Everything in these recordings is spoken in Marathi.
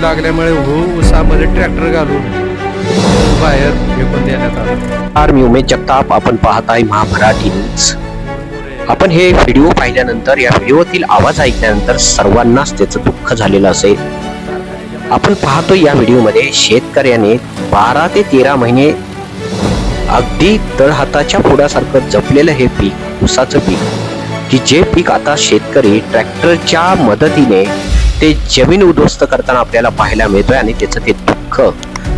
लागल्यामुळे हो उसामध्ये ट्रॅक्टर घालून बाहेर फेकून देण्यात आलं. आर मी उमेश जगताप आपण पाहत आहे महामराठी न्यूज. आपण हे व्हिडिओ पाहिल्यानंतर या व्हिडिओतील आवाज ऐकल्यानंतर सर्वांनाच त्याचं दुःख झालेलं असेल. आपण पाहतो या व्हिडिओमध्ये शेतकऱ्याने बारा ते तेरा महिने अगदी तळहाताच्या पुढ्यासारखं जपलेलं हे पीक उसाचं पीक. की जे पीक आता शेतकरी ट्रॅक्टरच्या मदतीने ते जमीन उद्ध्वस्त करताना आपल्याला पाहायला मिळतोय आणि त्याचं ते दुःख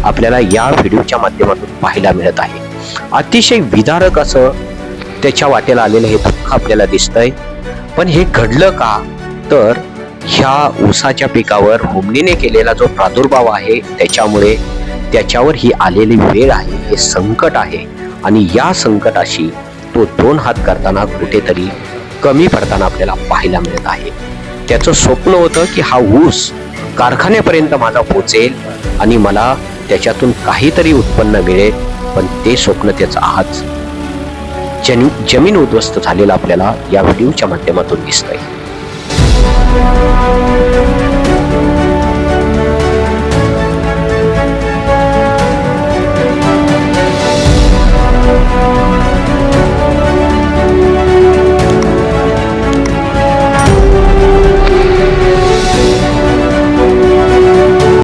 आपल्याला या व्हिडिओच्या माध्यमातून पाहायला मिळत आहे. अतिशय विदारक असं त्याच्या वाटेला आलेलं हे दुःख आपल्याला दिसतंय. पण हे घडलं का? तर ह्या ऊसाच्या पिकावर हुमणीने केलेला जो प्रादुर्भाव आहे त्याच्यामुळे त्याच्यावर ही आलेली वेळ आहे हे संकट आहे. आणि या संकटाशी तो दोन हात करताना कुठेतरी कमी पडताना आपल्याला पाहायला मिळत आहे. त्याचं स्वप्न होतं की हा ऊस कारखान्यापर्यंत माझा पोचेल आणि मला त्याच्यातून काहीतरी उत्पन्न मिळेल पण ते स्वप्न त्याचं आज जमीन उद्ध्वस्त झालेलं आपल्याला या व्हिडिओच्या माध्यमातून दिसतंय.